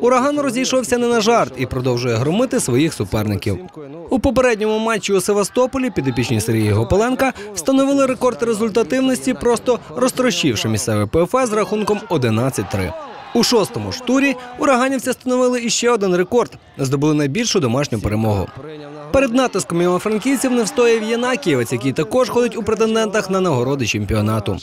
Ураган розійшовся не на жарт і продовжує громити своїх суперників. У попередньому матчі у Севастополі підопічні Сергія Гопаленка встановили рекорд результативності, просто розтрощивши місцевий ПФА з рахунком 11-3. У шостому ж турі ураганівці встановили іще один рекорд здобули найбільшу домашню перемогу. Перед натиском івано-франківців не встояв Єнакієвець, який також ходить у претендентах на нагороди чемпіонату.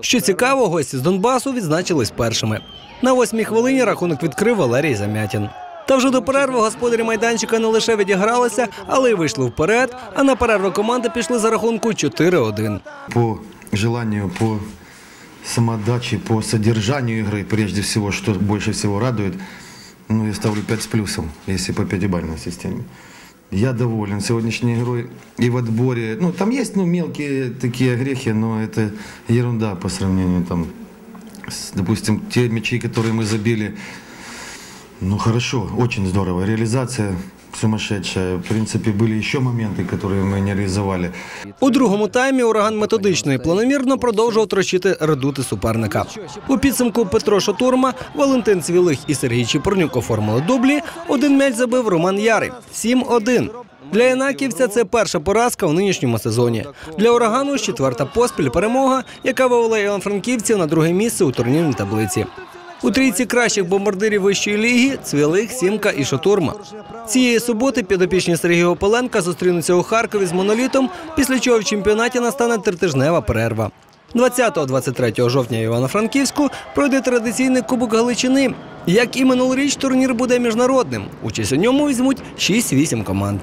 Що цікаво, гості з Донбасу відзначились першими. На восьмій хвилині рахунок відкрив Валерій Замятін. Та вже до перерви господарі майданчика не лише відігралися, але й вийшли вперед. А на перерву команди пішли за рахунку 4-1. по желанию, по самоотдаче, по содержанию игры, прежде всего, что больше всего радует, ну, я ставлю 5 с плюсом, если по пятибалльной системе. Я доволен сегодняшней игрой и в отборе. Ну, там есть ну, мелкие такие грехи, но это ерунда по сравнению там, с, допустим, те мячи, которые мы забили. Ну, хорошо, очень здорово. Реализация сумасшедшая. В принципе, были еще моменты, которые мы не реализовали. У другому таймі ураган методично і планомірно продовжував трощити редути суперника. У підсумку Петро Шатурма, Валентин Цвілих і Сергій Чіпурнюк оформили дублі. Один м'яч забив Роман Ярий. 7-1. Для Янаківця це перша поразка в нинішньому сезоні. Для урагану ж четверта поспіль перемога, яка вивела івано-франківців на друге місце у турнірній таблиці. У трійці кращих бомбардирів вищої ліги Цвілих, Сімка і Шатурма. Цієї суботи підопічні Сергія Опеленка зустрінуться у Харкові з монолітом, після чого в чемпіонаті настане тритижнева перерва. 20-23 жовтня в Івано-Франківську пройде традиційний Кубок Галичини. Як і минулоріч, турнір буде міжнародним. Участь у ньому візьмуть 6-8 команд.